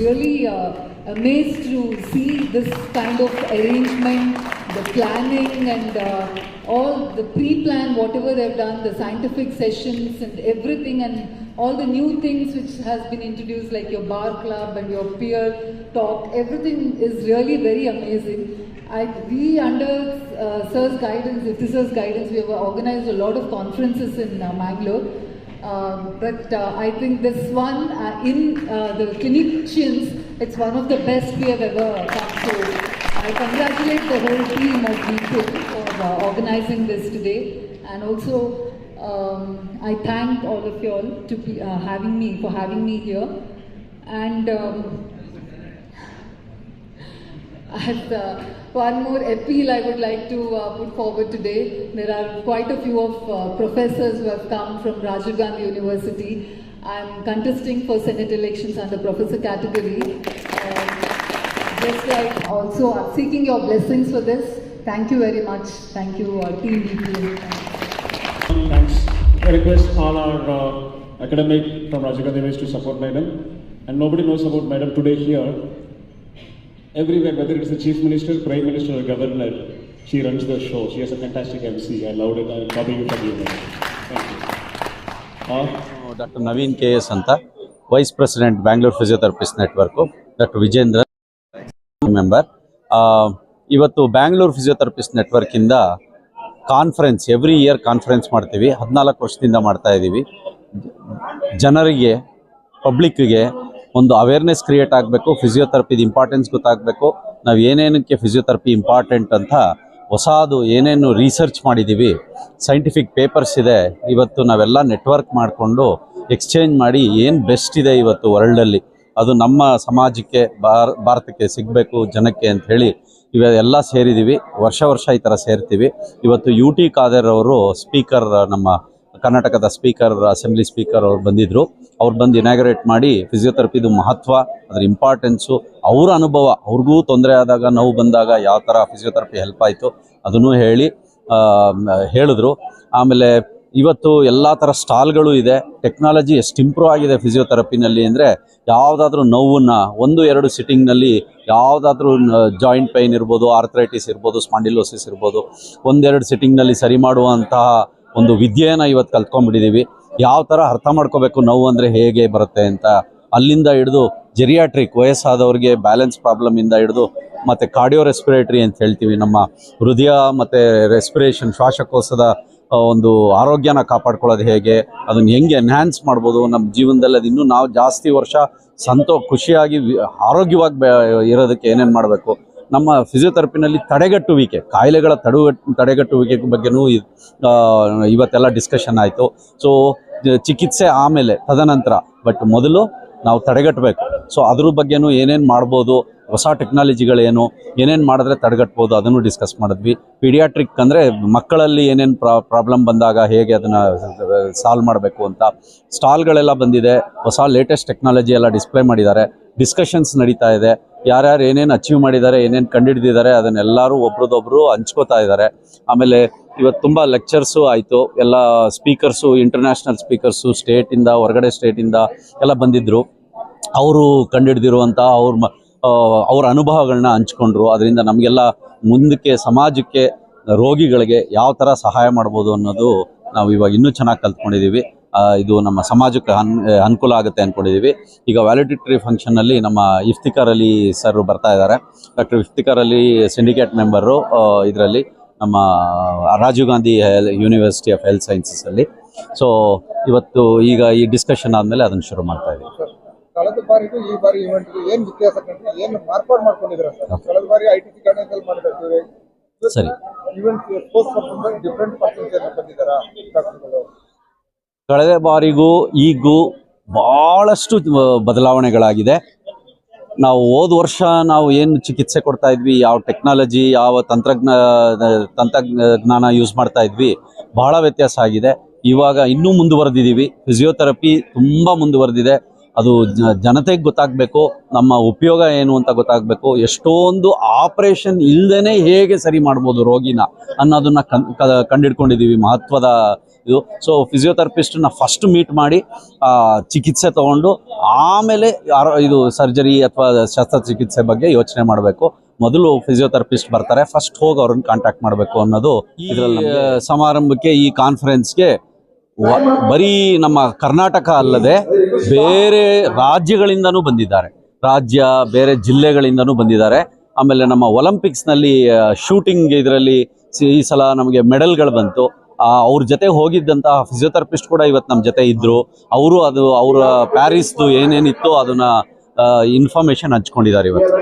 really uh, amazed to see this kind of arrangement, the planning and uh, all the pre-plan, whatever they've done, the scientific sessions and everything and all the new things which has been introduced like your bar club and your peer talk, everything is really very amazing. I, we under uh, Sir's guidance, if this is guidance, we have organized a lot of conferences in uh, Mangalore. Um, but uh, I think this one uh, in uh, the clinicians, it's one of the best we have ever come to. I congratulate the whole team of people for uh, organizing this today, and also um, I thank all of you all to be uh, having me for having me here, and. Um, as uh, one more appeal I would like to uh, put forward today, there are quite a few of uh, professors who have come from Rajiv Gandhi University. I'm contesting for Senate elections under professor category. Just like also I'm seeking your blessings for this. Thank you very much. Thank you, uh, Team. Thanks. I request all our uh, academic from Rajiv Gandhi Ways to support Madam. And nobody knows about Madam today here. Everywhere, whether it's the Chief Minister, Prime Minister, or Governor, she runs the show. She has a fantastic MC. I loved it. I'm copying it for you. Thank you. Uh, doctor Naveen K S ಅಂತ vice president Bangalore physiotherapist network doctor Vijendra member ಇವತ್ತು Bangalore physiotherapist ನೆಟ್ವರ್ಕಿಂದ conference every year conference ಮಾಡ್ತೀವಿ ಹದಿನಾಲ್ಕು ವರ್ಷದಿಂದ ಮಾಡ್ತಾ ಇದ್ದೀವಿ ಜನರಿಗೆ ಪಬ್ಲಿಕ್ಕಿಗೆ ಒಂದು ಅವೇರ್ನೆಸ್ ಕ್ರಿಯೇಟ್ ಆಗಬೇಕು ಫಿಸಿಯೋಥೆರಪಿದ ಇಂಪಾರ್ಟೆನ್ಸ್ ಗೊತ್ತಾಗಬೇಕು. ನಾವು ಏನೇನಕ್ಕೆ ಫಿಸಿಯೋಥೆರಪಿ ಇಂಪಾರ್ಟೆಂಟ್ ಅಂತ ಹೊಸದು ಏನೇನು ರಿಸರ್ಚ್ ಮಾಡಿದ್ದೀವಿ ಸೈಂಟಿಫಿಕ್ ಪೇಪರ್ಸ್ ಇದೆ. ಇವತ್ತು ನಾವೆಲ್ಲ ನೆಟ್ವರ್ಕ್ ಮಾಡಿಕೊಂಡು ಎಕ್ಸ್ಚೇಂಜ್ ಮಾಡಿ ಏನು ಬೆಸ್ಟ್ ಇದೆ ಇವತ್ತು ವರ್ಲ್ಡಲ್ಲಿ ಅದು ನಮ್ಮ ಸಮಾಜಕ್ಕೆ, ಭಾರ, ಭಾರತಕ್ಕೆ ಸಿಗಬೇಕು ಜನಕ್ಕೆ ಅಂತ ಹೇಳಿ ಇವೆಲ್ಲ ಸೇರಿದ್ದೀವಿ ವರ್ಷ ವರ್ಷ ಈ ಥರ ಸೇರ್ತೀವಿ. ಇವತ್ತು ಯು ಟಿ ಖಾದರ್ ಅವರು ಸ್ಪೀಕರ್ ನಮ್ಮ ಕರ್ನಾಟಕದ ಸ್ಪೀಕರ್ ಅಸೆಂಬ್ಲಿ ಸ್ಪೀಕರ್ ಅವ್ರು ಬಂದಿದ್ದರು ಅವ್ರು ಬಂದು ಇನಾಗ್ರೇಟ್ ಮಾಡಿ ಫಿಸಿಯೋಥೆರಪಿದು ಮಹತ್ವ, ಅದರ ಇಂಪಾರ್ಟೆನ್ಸು ಅವರ ಅನುಭವ, ಅವ್ರಿಗೂ ತೊಂದರೆ ಆದಾಗ, ನೋವು ಬಂದಾಗ ಯಾವ ಥರ ಫಿಸಿಯೋಥೆರಪಿ ಹೆಲ್ಪ್ ಆಯಿತು ಅದನ್ನು ಹೇಳಿ ಹೇಳಿದ್ರು. ಆಮೇಲೆ ಇವತ್ತು ಎಲ್ಲ ಥರ ಸ್ಟಾಲ್ಗಳು ಇದೆ. ಟೆಕ್ನಾಲಜಿ ಎಷ್ಟು ಇಂಪ್ರೂವ್ ಆಗಿದೆ ಫಿಸಿಯೋಥೆರಪಿನಲ್ಲಿ ಅಂದರೆ ಯಾವುದಾದ್ರೂ ನೋವನ್ನು ಒಂದು, ಎರಡು ಸಿಟ್ಟಿಂಗ್ನಲ್ಲಿ ಯಾವುದಾದ್ರೂ ಜಾಯಿಂಟ್ ಪೈನ್ ಇರ್ಬೋದು ಆರ್ಥರೈಟಿಸ್ ಇರ್ಬೋದು ಸ್ಪಾಂಡಿಲೋಸಿಸ್ ಇರ್ಬೋದು, ಒಂದೆರಡು ಸಿಟ್ಟಿಂಗ್ನಲ್ಲಿ ಸರಿ ಮಾಡುವಂತಹ ಒಂದು ವಿದ್ಯೆಯನ್ನು ಇವತ್ತು ಕಲ್ತ್ಕೊಂಡ್ಬಿಟ್ಟಿದ್ದೀವಿ ಯಾವ ಥರ ಅರ್ಥ ಮಾಡ್ಕೋಬೇಕು ನೋವು ಅಂದರೆ ಹೇಗೆ ಬರುತ್ತೆ ಅಂತ ಅಲ್ಲಿಂದ ಹಿಡಿದು ಜೆರಿಯಾಟ್ರಿಕ್ ವಯಸ್ಸಾದವ್ರಿಗೆ ಬ್ಯಾಲೆನ್ಸ್ ಪ್ರಾಬ್ಲಮಿಂದ ಹಿಡಿದು ಮತ್ತು ಕಾರ್ಡಿಯೋ ರೆಸ್ಪಿರೇಟರಿ ಅಂತ ಹೇಳ್ತೀವಿ ನಮ್ಮ ಹೃದಯ ಮತ್ತು ರೆಸ್ಪಿರೇಷನ್ ಶ್ವಾಸಕೋಶದ ಒಂದು ಆರೋಗ್ಯನ ಕಾಪಾಡ್ಕೊಳ್ಳೋದು ಹೇಗೆ, ಅದನ್ನು ಹೆಂಗೆ ಎನ್ಹ್ಯಾನ್ಸ್ ಮಾಡ್ಬೋದು ನಮ್ಮ ಜೀವನದಲ್ಲಿ ಅದು ಇನ್ನೂ ನಾವು ಜಾಸ್ತಿ ವರ್ಷ ಸಂತೋ ಖುಷಿಯಾಗಿ ಆರೋಗ್ಯವಾಗಿ ಇರೋದಕ್ಕೆ ಏನೇನು ಮಾಡಬೇಕು. ನಮ್ಮ ಫಿಸಿಯೋಥೆರಪಿನಲ್ಲಿ ತಡೆಗಟ್ಟುವಿಕೆ, ಕಾಯಿಲೆಗಳ ತಡೆಗಟ್ಟು ತಡೆಗಟ್ಟುವಿಕೆ ಬಗ್ಗೆನೂ ಇವತ್ತೆಲ್ಲ ಡಿಸ್ಕಷನ್ ಆಯಿತು. ಸೊ ಚಿಕಿತ್ಸೆ ಆಮೇಲೆ ತದನಂತರ ಬಟ್ ಮೊದಲು ನಾವು ತಡೆಗಟ್ಟಬೇಕು. ಸೊ ಅದ್ರ ಬಗ್ಗೆನೂ ಏನೇನು ಮಾಡ್ಬೋದು, ಹೊಸ ಟೆಕ್ನಾಲಜಿಗಳೇನು ಏನೇನು ಮಾಡಿದ್ರೆ ತಡೆಗಟ್ಬೋದು ಅದನ್ನು ಡಿಸ್ಕಸ್ ಮಾಡಿದ್ವಿ. ಪೀಡಿಯಾಟ್ರಿಕ್ ಅಂದರೆ ಮಕ್ಕಳಲ್ಲಿ ಏನೇನು ಪ್ರಾ ಪ್ರಾಬ್ಲಮ್ ಬಂದಾಗ ಹೇಗೆ ಅದನ್ನು ಸಾಲ್ವ್ ಮಾಡಬೇಕು ಅಂತ ಸ್ಟಾಲ್ಗಳೆಲ್ಲ ಬಂದಿದೆ. ಹೊಸ ಲೇಟೆಸ್ಟ್ ಟೆಕ್ನಾಲಜಿ ಎಲ್ಲ ಡಿಸ್ಪ್ಲೇ ಮಾಡಿದ್ದಾರೆ. ಡಿಸ್ಕಷನ್ಸ್ ನಡೀತಾ ಇದೆ. ಯಾರ್ಯಾರು ಏನೇನು ಅಚೀವ್ ಮಾಡಿದ್ದಾರೆ, ಏನೇನು ಕಂಡುಹಿಡಿದಿದ್ದಾರೆ ಅದನ್ನೆಲ್ಲರೂ ಒಬ್ರದೊಬ್ರು ಹಂಚ್ಕೋತಾ ಇದ್ದಾರೆ. ಆಮೇಲೆ ಇವತ್ತು ತುಂಬ ಲೆಕ್ಚರ್ಸು ಆಯಿತು. ಎಲ್ಲ ಸ್ಪೀಕರ್ಸು ಇಂಟರ್ನ್ಯಾಷನಲ್ ಸ್ಪೀಕರ್ಸು ಸ್ಟೇಟಿಂದ ಹೊರಗಡೆ ಸ್ಟೇಟಿಂದ ಎಲ್ಲ ಬಂದಿದ್ದರು ಅವರು ಕಂಡುಹಿಡ್ದಿರುವಂಥ ಅವ್ರ ಮ ಅವ್ರ ಅನುಭವಗಳನ್ನ ಹಂಚ್ಕೊಂಡ್ರು. ಅದರಿಂದ ನಮಗೆಲ್ಲ ಮುಂದಕ್ಕೆ, ಸಮಾಜಕ್ಕೆ, ರೋಗಿಗಳಿಗೆ ಯಾವ ಥರ ಸಹಾಯ ಮಾಡ್ಬೋದು ಅನ್ನೋದು ನಾವು ಇವಾಗ ಇನ್ನೂ ಚೆನ್ನಾಗಿ ಕಲ್ತ್ಕೊಂಡಿದ್ದೀವಿ ಇದು ನಮ್ಮ ಸಮಾಜಕ್ಕೆ ಅನ್ ಅನುಕೂಲ ಆಗುತ್ತೆ ಅಂದ್ಕೊಂಡಿದ್ದೀವಿ ಈಗ ವ್ಯಾಲಿಡಿಟರಿ ಫಂಕ್ಷನ್ನಲ್ಲಿ ನಮ್ಮ ಇಫ್ತಿಕಾರ್ ಅಲಿ ಸರ್ ಬರ್ತಾ ಇದ್ದಾರೆ. Doctor Iftikhar Ali syndicate member ಇದರಲ್ಲಿ ನಮ್ಮ Rajiv Gandhi university of health ಸೈನ್ಸಸಲ್ಲಿ so ಇವತ್ತು ಈಗ ಈ ಡಿಸ್ಕಷನ್ ಆದಮೇಲೆ ಅದನ್ನು ಶುರು ಮಾಡ್ತಾ ಇದ್ದೀವಿ. ಕಳೆದ ಬಾರಿಗೂ ಈ ಬಾರಿ ಇವೆಂಟ್ಗೆ ಏನ್ ವ್ಯತ್ಯಾಸ ಕಂಡ್ರೆ? ಏನ್ ಮಾರ್ಪಾಡು ಮಾಡ್ಕೊಂಡಿದ್ರ ಸರ್? ಕಳೆದ ಬಾರಿ ಐ ಟಿ ಸಿ ಕಾರ್ಡಿನಲ್ ಮಾಡಿದ್ದಾರೆ ಸರಿ. Event sports person different persons ಏನ ಬಂದಿದ್ದಾರಾ? ಡಾಕ್ಟರ್ಗಳು ಕಳೆದ ಬಾರಿಗೂ ಈಗೂ ಭಾಳಷ್ಟು ಬದಲಾವಣೆಗಳಾಗಿದೆ. ನಾವು ಹೋದ ವರ್ಷ ನಾವು ಏನು ಚಿಕಿತ್ಸೆ ಕೊಡ್ತಾ ಇದ್ವಿ, ಯಾವ ಟೆಕ್ನಾಲಜಿ, ಯಾವ ತಂತ್ರಜ್ಞ ತಂತ್ರಜ್ಞಾನ ಯೂಸ್ ಮಾಡ್ತಾ ಇದ್ವಿ, ಬಹಳ ವ್ಯತ್ಯಾಸ ಆಗಿದೆ. ಇವಾಗ ಇನ್ನೂ ಮುಂದುವರೆದಿದ್ದೀವಿ. ಫಿಸಿಯೋಥೆರಪಿ ತುಂಬ ಮುಂದುವರೆದಿದೆ. ಅದು ಜನತೆಗೆ ಗೊತ್ತಾಗಬೇಕು ನಮ್ಮ ಉಪಯೋಗ ಏನು ಅಂತ ಗೊತ್ತಾಗಬೇಕು ಎಷ್ಟೊಂದು ಆಪರೇಷನ್ ಇಲ್ಲದೇ ಹೇಗೆ ಸರಿ ಮಾಡ್ಬೋದು ರೋಗಿನ ಅನ್ನೋದನ್ನ ಕನ್ ಕಂಡಿಡ್ಕೊಂಡಿದ್ದೀವಿ ಮಹತ್ವದ ಇದು. ಸೊ ಫಿಸಿಯೋಥೆರಪಿಸ್ಟನ್ನ ಫಸ್ಟ್ ಮೀಟ್ ಮಾಡಿ ಆ, ಚಿಕಿತ್ಸೆ ತಗೊಂಡು ಆಮೇಲೆ ಇದು ಸರ್ಜರಿ ಅಥವಾ ಶಸ್ತ್ರಚಿಕಿತ್ಸೆ ಬಗ್ಗೆ ಯೋಚನೆ ಮಾಡಬೇಕು. ಮೊದಲು ಫಿಸಿಯೋಥೆರಪಿಸ್ಟ್ ಬರ್ತಾರೆ ಫಸ್ಟ್ ಹೋಗಿ ಅವ್ರನ್ನ ಕಾಂಟ್ಯಾಕ್ಟ್ ಮಾಡಬೇಕು ಅನ್ನೋದು ಇದರಲ್ಲಿ ಸಮಾರಂಭಕ್ಕೆ ಈ ಕಾನ್ಫರೆನ್ಸ್ಗೆ ಬರೀ ನಮ್ಮ ಕರ್ನಾಟಕ ಅಲ್ಲದೆ ಬೇರೆ ರಾಜ್ಯಗಳಿಂದನೂ ಬಂದಿದ್ದಾರೆ. ರಾಜ್ಯ, ಬೇರೆ ಜಿಲ್ಲೆಗಳಿಂದನೂ ಬಂದಿದ್ದಾರೆ. ಆಮೇಲೆ ನಮ್ಮ ಒಲಿಂಪಿಕ್ಸ್ನಲ್ಲಿ ಶೂಟಿಂಗ್ ಇದರಲ್ಲಿ ಈ ಸಲ ನಮಗೆ ಮೆಡಲ್ಗಳು ಬಂತು. ಅವ್ರ ಜೊತೆ ಹೋಗಿದ್ದಂತಹ ಫಿಸಿಯೋಥೆರಪಿಸ್ಟ್ ಕೂಡ ಇವತ್ತು ನಮ್ಮ ಜೊತೆ ಇದ್ರು. ಅವರು ಅದು, ಅವರ ಪ್ಯಾರಿಸ್ದು ಏನೇನಿತ್ತು ಅದನ್ನ ಇನ್ಫಾರ್ಮೇಶನ್ ಹಂಚ್ಕೊಂಡಿದ್ದಾರೆ ಇವತ್ತು.